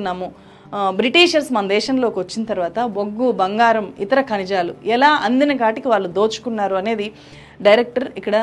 ఉన్నాము. బ్రిటిషర్స్ మన దేశంలోకి వచ్చిన తర్వాత బొగ్గు బంగారం ఇతర ఖనిజాలు ఎలా అందిన కాటికి వాళ్ళు దోచుకున్నారు అనేది డైరెక్టర్ ఇక్కడ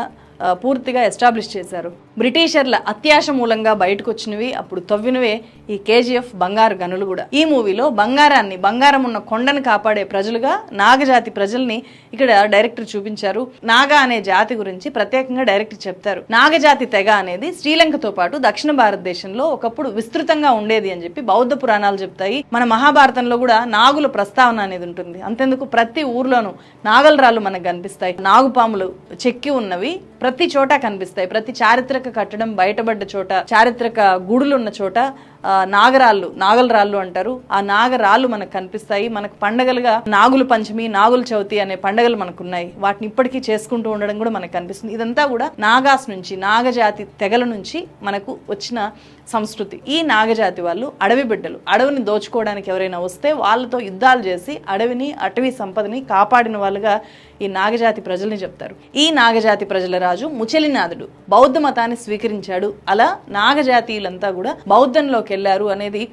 పూర్తిగా ఎస్టాబ్లిష్ చేశారు. బ్రిటిషర్ల అత్యాశ మూలంగా బయటకు వచ్చినవి అప్పుడు తవ్వినవే ఈ కేజీఎఫ్ బంగారు గనులు కూడా. ఈ మూవీలో బంగారాన్ని బంగారం ఉన్న కొండను కాపాడే ప్రజలుగా నాగజాతి ప్రజల్ని ఇక్కడ డైరెక్టర్ చూపించారు. నాగా అనే జాతి గురించి ప్రత్యేకంగా డైరెక్టర్ చెప్తారు. నాగజాతి తెగ అనేది శ్రీలంకతో పాటు దక్షిణ భారతదేశంలో ఒకప్పుడు విస్తృతంగా ఉండేది అని చెప్పి బౌద్ధ పురాణాలు చెప్తాయి. మన మహాభారతంలో కూడా నాగుల ప్రస్తావన అనేది ఉంటుంది. అంతెందుకు ప్రతి ఊర్లోనూ నాగలరాళ్ళు మనకు కనిపిస్తాయి. నాగుపాములు చెక్కి ఉన్నవి ప్రతి చోట కనిపిస్తాయి. ప్రతి చారిత్రక కట్టడం బయటపడ్డ చోట చారిత్రక గుడులు ఉన్న చోట నాగరాళ్ళు నాగలరాళ్ళు అంటారు. ఆ నాగరాళ్ళు మనకు కనిపిస్తాయి. మనకు పండగలుగా నాగుల పంచమి నాగుల చవితి అనే పండగలు మనకు ఉన్నాయి వాటిని ఇప్పటికీ చేసుకుంటూ ఉండడం కూడా మనకు కనిపిస్తుంది. ఇదంతా కూడా నాగాస్ నుంచి నాగజాతి తెగల నుంచి మనకు వచ్చిన సంస్కృతి. ఈ నాగజాతి వాళ్ళు అడవి బిడ్డలు. అడవిని దోచుకోవడానికి ఎవరైనా వస్తే వాళ్ళతో యుద్ధాలు చేసి అడవిని అటవీ సంపదని కాపాడిన వాళ్ళుగా ఈ నాగజాతి ప్రజల్ని చెప్తారు. ఈ నాగజాతి ప్రజల రాజు ముచలినాథుడు. బౌద్ధ మతాన్ని స్వీకరించాడు. అలా నాగజాతీయులంతా కూడా బౌద్ధంలోకి వెళ్ళారు అనేది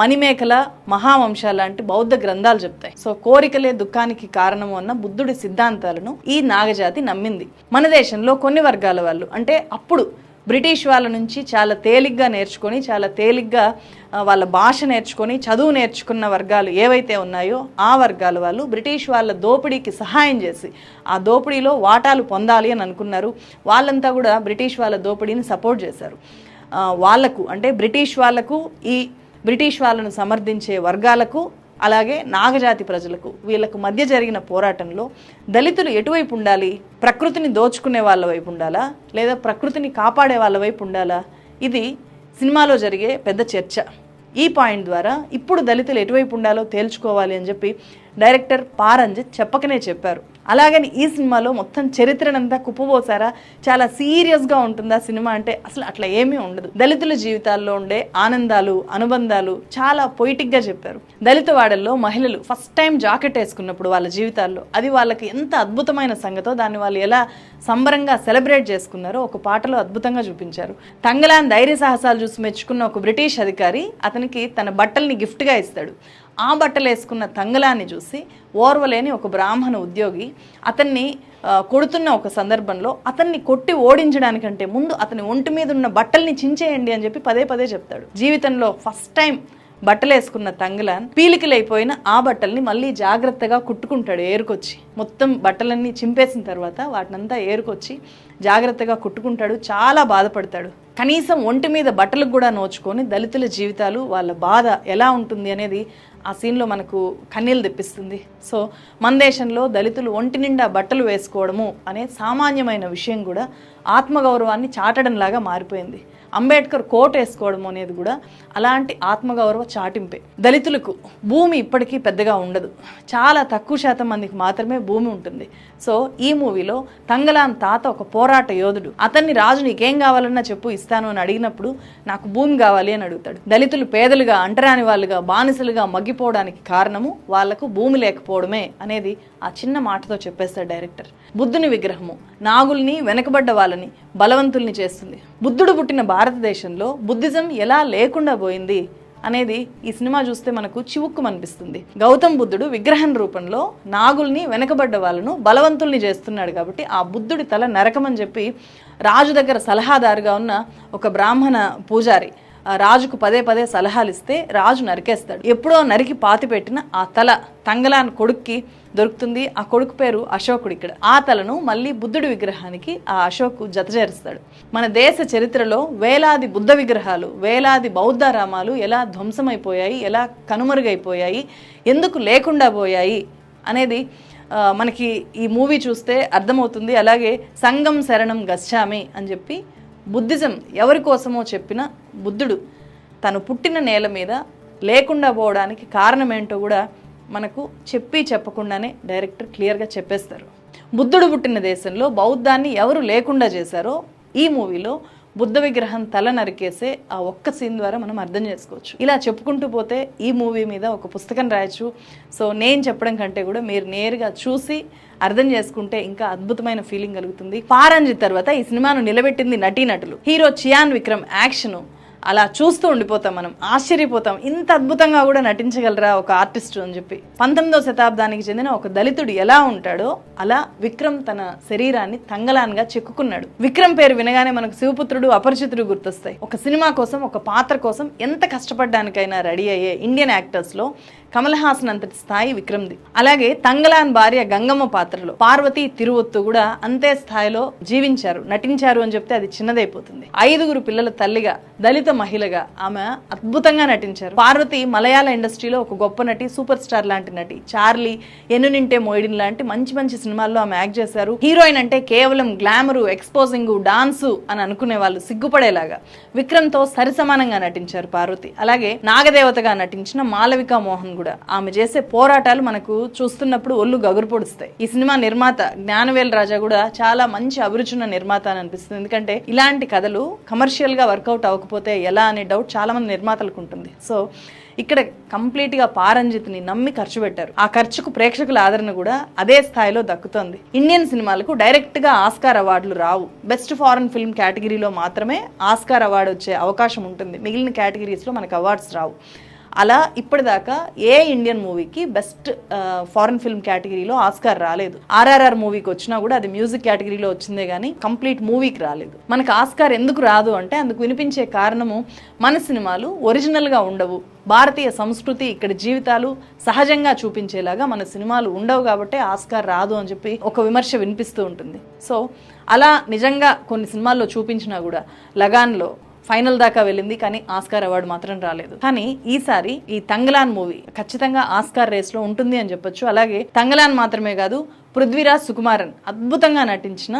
మణిమేకల మహావంశ లాంటి బౌద్ధ గ్రంథాలు చెప్తాయి. సో కోరికలే దుఃఖానికి కారణము అన్న బుద్ధుడి సిద్ధాంతాలను ఈ నాగజాతి నమ్మింది. మన దేశంలో కొన్ని వర్గాల వాళ్ళు అంటే అప్పుడు బ్రిటిష్ వాళ్ళ నుంచి చాలా తేలిగ్గా నేర్చుకొని చాలా తేలిగ్గా వాళ్ళ భాష నేర్చుకొని చదువు నేర్చుకున్న వర్గాలు ఏవైతే ఉన్నాయో ఆ వర్గాల వాళ్ళు బ్రిటిష్ వాళ్ళ దోపిడీకి సహాయం చేసి ఆ దోపిడీలో వాటాలు పొందాలి అని అనుకున్నారు. వాళ్ళంతా కూడా బ్రిటిష్ వాళ్ళ దోపిడీని సపోర్ట్ చేశారు. వాళ్ళకు అంటే బ్రిటిష్ వాళ్ళకు ఈ బ్రిటిష్ వాళ్ళను సమర్థించే వర్గాలకు అలాగే నాగజాతి ప్రజలకు వీళ్ళకు మధ్య జరిగిన పోరాటంలో దళితులు ఎటువైపు ఉండాలి? ప్రకృతిని దోచుకునే వాళ్ళ వైపు ఉండాలా? లేదా ప్రకృతిని కాపాడే వాళ్ళ వైపు ఉండాలా? ఇది సినిమాలో జరిగే పెద్ద చర్చ. ఈ పాయింట్ ద్వారా ఇప్పుడు దళితులు ఎటువైపు ఉండాలో తేల్చుకోవాలి అని చెప్పి డైరెక్టర్ పారంజిత్ చెప్పకనే చెప్పారు. అలాగని ఈ సినిమాలో మొత్తం చరిత్రనంతా కుప్పబోసారా? చాలా సీరియస్గా ఉంటుందా సినిమా అంటే అసలు అట్లా ఏమీ ఉండదు. దళితుల జీవితాల్లో ఉండే ఆనందాలు అనుబంధాలు చాలా పొయిటిక్గా చెప్పారు. దళిత వాడల్లో మహిళలు ఫస్ట్ టైం జాకెట్ వేసుకున్నప్పుడు వాళ్ళ జీవితాల్లో. అది వాళ్ళకి ఎంత అద్భుతమైన సంగతో దాన్ని వాళ్ళు ఎలా సంబరంగా సెలబ్రేట్ చేసుకున్నారో ఒక పాటలో అద్భుతంగా చూపించారు. తంగలాన్ ధైర్య సాహసాలు చూసి మెచ్చుకున్న ఒక బ్రిటిష్ అధికారి అతనికి తన బట్టల్ని గిఫ్ట్గా ఇస్తాడు. ఆ బట్టలు వేసుకున్న తంగలాన్ని చూసి ఓర్వలేని ఒక బ్రాహ్మణ ఉద్యోగి అతన్ని కొడుతున్న ఒక సందర్భంలో అతన్ని కొట్టి ఓడించడానికంటే ముందు అతని ఒంటి మీద ఉన్న బట్టల్ని చించేయండి అని చెప్పి పదే పదే చెప్తాడు. జీవితంలో ఫస్ట్ టైం బట్టలు వేసుకున్న తంగలాన్ పీలికలైపోయిన ఆ బట్టల్ని మళ్ళీ జాగ్రత్తగా కుట్టుకుంటాడు ఏరుకొచ్చి. మొత్తం బట్టలన్నీ చింపేసిన తర్వాత వాటినంతా ఏరుకొచ్చి జాగ్రత్తగా కుట్టుకుంటాడు చాలా బాధపడతాడు. కనీసం ఒంటి మీద బట్టలకు కూడా నోచుకొని దళితుల జీవితాలు వాళ్ళ బాధ ఎలా ఉంటుంది అనేది ఆ సీన్లో మనకు కన్నీళ్ళు తెప్పిస్తుంది. సో మన దేశంలో దళితులు ఒంటి నిండా బట్టలు వేసుకోవడము అనే సామాన్యమైన విషయం కూడా ఆత్మగౌరవాన్ని చాటడంలాగా మారిపోయింది. అంబేద్కర్ కోట్ వేసుకోవడం అనేది కూడా అలాంటి ఆత్మగౌరవ చాటింపే. దళితులకు భూమి ఇప్పటికీ పెద్దగా ఉండదు. చాలా తక్కువ శాతం మందికి మాత్రమే భూమి ఉంటుంది. సో ఈ మూవీలో తంగలాన్ తాత ఒక పోరాట యోధుడు. అతన్ని రాజు నీకేం కావాలన్నా చెప్పు ఇస్తాను అని అడిగినప్పుడు నాకు భూమి కావాలి అని అడుగుతాడు. దళితులు పేదలుగా అంటరాని వాళ్ళుగా బానిసలుగా మగ్గిపోవడానికి కారణము వాళ్ళకు భూమి లేకపోవడమే అనేది ఆ చిన్న మాటతో చెప్పేస్తాడు డైరెక్టర్. బుద్ధుని విగ్రహము నాగుల్ని వెనకబడ్డ వాళ్ళని బలవంతుల్ని చేస్తుంది. బుద్ధుడు పుట్టిన భారతదేశంలో బుద్ధిజం ఎలా లేకుండా పోయింది అనేది ఈ సినిమా చూస్తే మనకు చివుక్కు అనిపిస్తుంది. గౌతమ్ బుద్ధుడు విగ్రహం రూపంలో నాగుల్ని వెనకబడ్డ వాళ్ళను బలవంతుల్ని చేస్తున్నాడు కాబట్టి ఆ బుద్ధుడి తల నరకమని చెప్పి రాజు దగ్గర సలహాదారుగా ఉన్న ఒక బ్రాహ్మణ పూజారి రాజుకు పదే పదే సలహాలు ఇస్తే రాజు నరికేస్తాడు. ఎప్పుడో నరికి పాతి పెట్టిన ఆ తల తంగలాన్ కొడుక్కి దొరుకుతుంది. ఆ కొడుకు పేరు అశోకుడు ఇక్కడ. ఆ తలను మళ్ళీ బుద్ధుడి విగ్రహానికి ఆ అశోకు జతచేరుస్తాడు. మన దేశ చరిత్రలో వేలాది బుద్ధ విగ్రహాలు వేలాది బౌద్ధ రామాలు ఎలా ధ్వంసమైపోయాయి ఎలా కనుమరుగైపోయాయి ఎందుకు లేకుండా పోయాయి అనేది మనకి ఈ మూవీ చూస్తే అర్థమవుతుంది. అలాగే సంగం శరణం గచ్చామి అని చెప్పి బుద్ధిజం ఎవరి కోసమో చెప్పిన బుద్ధుడు తను పుట్టిన నేల మీద లేకుండా పోవడానికి కారణం ఏంటో కూడా మనకు చెప్పి చెప్పకుండానే డైరెక్టర్ క్లియర్గా చెప్పేస్తారు. బుద్ధుడు పుట్టిన దేశంలో బౌద్ధాన్ని ఎవరు లేకుండా చేశారో ఈ మూవీలో బుద్ధ విగ్రహం తల నరికేసే ఆ ఒక్క సీన్ ద్వారా మనం అర్థం చేసుకోవచ్చు. ఇలా చెప్పుకుంటూ పోతే ఈ మూవీ మీద ఒక పుస్తకం రాయొచ్చు. సో నేను చెప్పడం కంటే కూడా మీరు నేరుగా చూసి అర్థం చేసుకుంటే ఇంకా అద్భుతమైన ఫీలింగ్ కలుగుతుంది. పారంజి తర్వాత ఈ సినిమాను నిలబెట్టింది నటీనటులు. హీరో చియాన్ విక్రమ్ యాక్షన్ అలా చూస్తూ ఉండిపోతాం మనం ఆశ్చర్యపోతాం. ఇంత అద్భుతంగా కూడా నటించగలరా ఒక ఆర్టిస్ట్ అని చెప్పి. పంతొమ్మిదో శతాబ్దానికి చెందిన ఒక దళితుడు ఎలా ఉంటాడో అలా విక్రమ్ తన శరీరాన్ని తంగలాన్గా చెక్కుకున్నాడు. విక్రమ్ పేరు వినగానే మనకు శివపుత్రుడు అపరిచితుడు గుర్తొస్తాయి. ఒక సినిమా కోసం ఒక పాత్ర కోసం ఎంత కష్టపడడానికైనా రెడీ అయ్యే ఇండియన్ యాక్టర్స్లో కమల్ హాసన్ అంతటి స్థాయి విక్రమ్ది. అలాగే తంగలాన్ భార్య గంగమ్మ పాత్రలో పార్వతి తిరువొత్తు కూడా అంతే స్థాయిలో జీవించారు నటించారు అని చెప్తే అది చిన్నదైపోతుంది. ఐదుగురు పిల్లల తల్లిగా దళిత మహిళగా ఆమె అద్భుతంగా నటించారు. పార్వతి మలయాళ ఇండస్ట్రీలో ఒక గొప్ప నటి సూపర్ స్టార్ లాంటి నటి. చార్లీ ఎన్ను నింటే మోయిడిన్ లాంటి మంచి మంచి సినిమాల్లో ఆమె యాక్ట్ చేశారు. హీరోయిన్ అంటే కేవలం గ్లామరు ఎక్స్పోజింగ్ డాన్సు అని అనుకునే వాళ్ళు సిగ్గుపడేలాగా విక్రమ్తో సరిసమానంగా నటించారు పార్వతి. అలాగే నాగదేవతగా నటించిన మాలవికా మోహన్ కూడా. ఆమె చేసే పోరాటాలు మనకు చూస్తున్నప్పుడు ఒళ్ళు గగురు పొడుస్తాయి. ఈ సినిమా నిర్మాత జ్ఞానవేల్ రాజా కూడా చాలా మంచి అభిరుచున్న నిర్మాత అని అనిపిస్తుంది. ఎందుకంటే ఇలాంటి కథలు కమర్షియల్గా వర్కౌట్ అవ్వకపోతే ఎలా అనే డౌట్ చాలా మంది నిర్మాతలకు ఉంటుంది. సో ఇక్కడ కంప్లీట్గా పారంజిత్ని నమ్మి ఖర్చు పెట్టారు. ఆ ఖర్చుకు ప్రేక్షకుల ఆదరణ కూడా అదే స్థాయిలో దక్కుతోంది. ఇండియన్ సినిమాలకు డైరెక్ట్గా ఆస్కార్ అవార్డులు రావు. బెస్ట్ ఫారెన్ ఫిల్మ్ కేటగిరీలో మాత్రమే ఆస్కార్ అవార్డు వచ్చే అవకాశం ఉంటుంది. మిగిలిన కేటగిరీస్లో మనకు అవార్డ్స్ రావు. అలా ఇప్పటిదాకా ఏ ఇండియన్ మూవీకి బెస్ట్ ఫారెన్ ఫిల్మ్ కేటగిరీలో ఆస్కార్ రాలేదు. ఆర్ఆర్ఆర్ మూవీకి వచ్చినా కూడా అది మ్యూజిక్ కేటగిరీలో వచ్చిందే కానీ కంప్లీట్ మూవీకి రాలేదు. మనకు ఆస్కార్ ఎందుకు రాదు అంటే అందుకు వినిపించే కారణము మన సినిమాలు ఒరిజినల్గా ఉండవు. భారతీయ సంస్కృతి ఇక్కడ జీవితాలు సహజంగా చూపించేలాగా మన సినిమాలు ఉండవు కాబట్టి ఆస్కార్ రాదు అని చెప్పి ఒక విమర్శ వినిపిస్తూ ఉంటుంది. సో అలా నిజంగా కొన్ని సినిమాల్లో చూపించినా కూడా లగాన్లో ఫైనల్ దాకా వెళ్ళింది కానీ ఆస్కార్ అవార్డు మాత్రం రాలేదు. కానీ ఈసారి ఈ తంగలాన్ మూవీ ఖచ్చితంగా ఆస్కార్ రేస్లో ఉంటుంది అని చెప్పొచ్చు. అలాగే తంగలాన్ మాత్రమే కాదు పృథ్వీరాజ్ సుకుమారన్ అద్భుతంగా నటించిన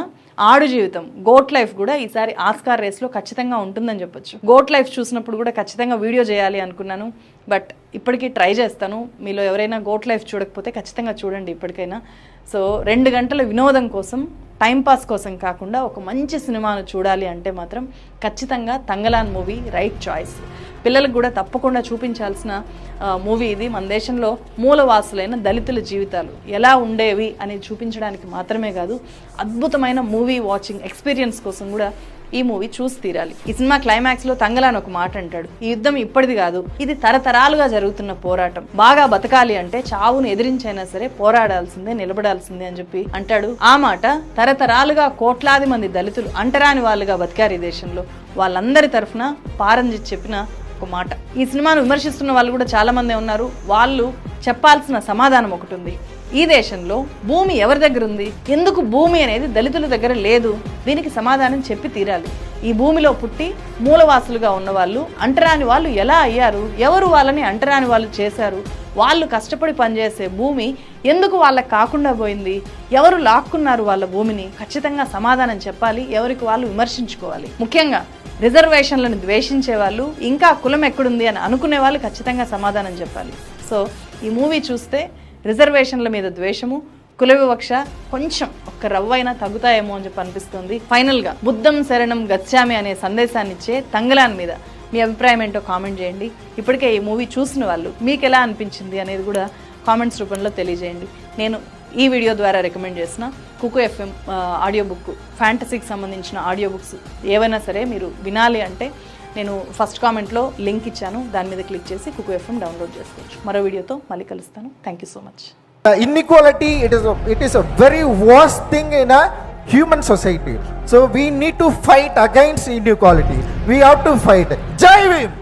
ఆడు జీవితం గోట్ లైఫ్ కూడా ఈసారి ఆస్కార్ రేస్లో ఖచ్చితంగా ఉంటుందని చెప్పొచ్చు. గోట్ లైఫ్ చూసినప్పుడు కూడా ఖచ్చితంగా వీడియో చేయాలి అనుకున్నాను. బట్ ఇప్పటికీ ట్రై చేస్తాను. మీలో ఎవరైనా గోట్ లైఫ్ చూడకపోతే ఖచ్చితంగా చూడండి ఇప్పటికైనా. సో రెండు గంటల వినోదం కోసం టైంపాస్ కోసం కాకుండా ఒక మంచి సినిమాను చూడాలి అంటే మాత్రం ఖచ్చితంగా తంగలాన్ మూవీ రైట్ చాయిస్ పిల్లలకు కూడా తప్పకుండా చూపించాల్సిన మూవీ ఇది. మన దేశంలో మూలవాసులైన దళితుల జీవితాలు ఎలా ఉండేవి అని చూపించడానికి మాత్రమే కాదు అద్భుతమైన మూవీ వాచింగ్ ఎక్స్పీరియన్స్ కోసం కూడా ఈ మూవీ చూసి తీరాలి. ఈ సినిమా క్లైమాక్స్లో తంగలాన్ ఒక మాట అంటాడు. ఈ యుద్ధం ఇప్పటిది కాదు ఇది తరతరాలుగా జరుగుతున్న పోరాటం. బాగా బతకాలి అంటే చావును ఎదిరించైనా సరే పోరాడాల్సిందే నిలబడాల్సిందే అని చెప్పి అంటాడు. ఆ మాట తరతరాలుగా కోట్లాది మంది దళితులు అంటరాని వాళ్ళుగా బతికారు ఈ దేశంలో. వాళ్ళందరి తరఫున పారంజిత్ చెప్పిన ఒక మాట. ఈ సినిమాను విమర్శిస్తున్న వాళ్ళు కూడా చాలా మంది ఉన్నారు. వాళ్ళు చెప్పాల్సిన సమాధానం ఒకటి ఉంది. ఈ దేశంలో భూమి ఎవరి దగ్గర ఉంది? ఎందుకు భూమి అనేది దళితుల దగ్గర లేదు? దీనికి సమాధానం చెప్పి తీరాలి. ఈ భూమిలో పుట్టి మూలవాసులుగా ఉన్న వాళ్ళు అంటరాని వాళ్ళు ఎలా అయ్యారు? ఎవరు వాళ్ళని అంటరాని వాళ్ళు చేశారు? వాళ్ళు కష్టపడి పనిచేసే భూమి ఎందుకు వాళ్ళకి కాకుండా పోయింది? ఎవరు లాక్కున్నారు వాళ్ళ భూమిని? ఖచ్చితంగా సమాధానం చెప్పాలి. ఎవరికి వాళ్ళు విమర్శించుకోవాలి. ముఖ్యంగా రిజర్వేషన్లను ద్వేషించే వాళ్ళు ఇంకా కులం ఎక్కడుంది అని అనుకునే వాళ్ళు ఖచ్చితంగా సమాధానం చెప్పాలి. సో ఈ మూవీ చూస్తే రిజర్వేషన్ల మీద ద్వేషము కుల వివక్ష కొంచెం ఒక్క రవ్వైనా తగ్గుతాయేమో అని చెప్పి అనిపిస్తుంది. ఫైనల్గా బుద్ధం శరణం గచ్చామి అనే సందేశాన్ని ఇచ్చే తంగలాన్ మీద మీ అభిప్రాయం ఏంటో కామెంట్ చేయండి. ఇప్పటికే ఈ మూవీ చూసిన వాళ్ళు మీకు ఎలా అనిపించింది అనేది కూడా కామెంట్స్ రూపంలో తెలియజేయండి. నేను ఈ వీడియో ద్వారా రికమెండ్ చేసిన కుకు ఎఫ్ఎం ఆడియో బుక్ ఫ్యాంటసీకి సంబంధించిన ఆడియో బుక్స్ ఏవైనా సరే మీరు వినాలి అంటే నేను ఫస్ట్ కామెంట్లో లింక్ ఇచ్చాను దాని మీద క్లిక్ చేసి కుకు ఎఫ్ఎం డౌన్లోడ్ చేసుకోవచ్చు. మరో వీడియోతో మళ్ళీ కలుస్తాను. Thank so much inequality it is it is a very worse thing in a human society so we need to fight against inequality we have to fight Jai Bhim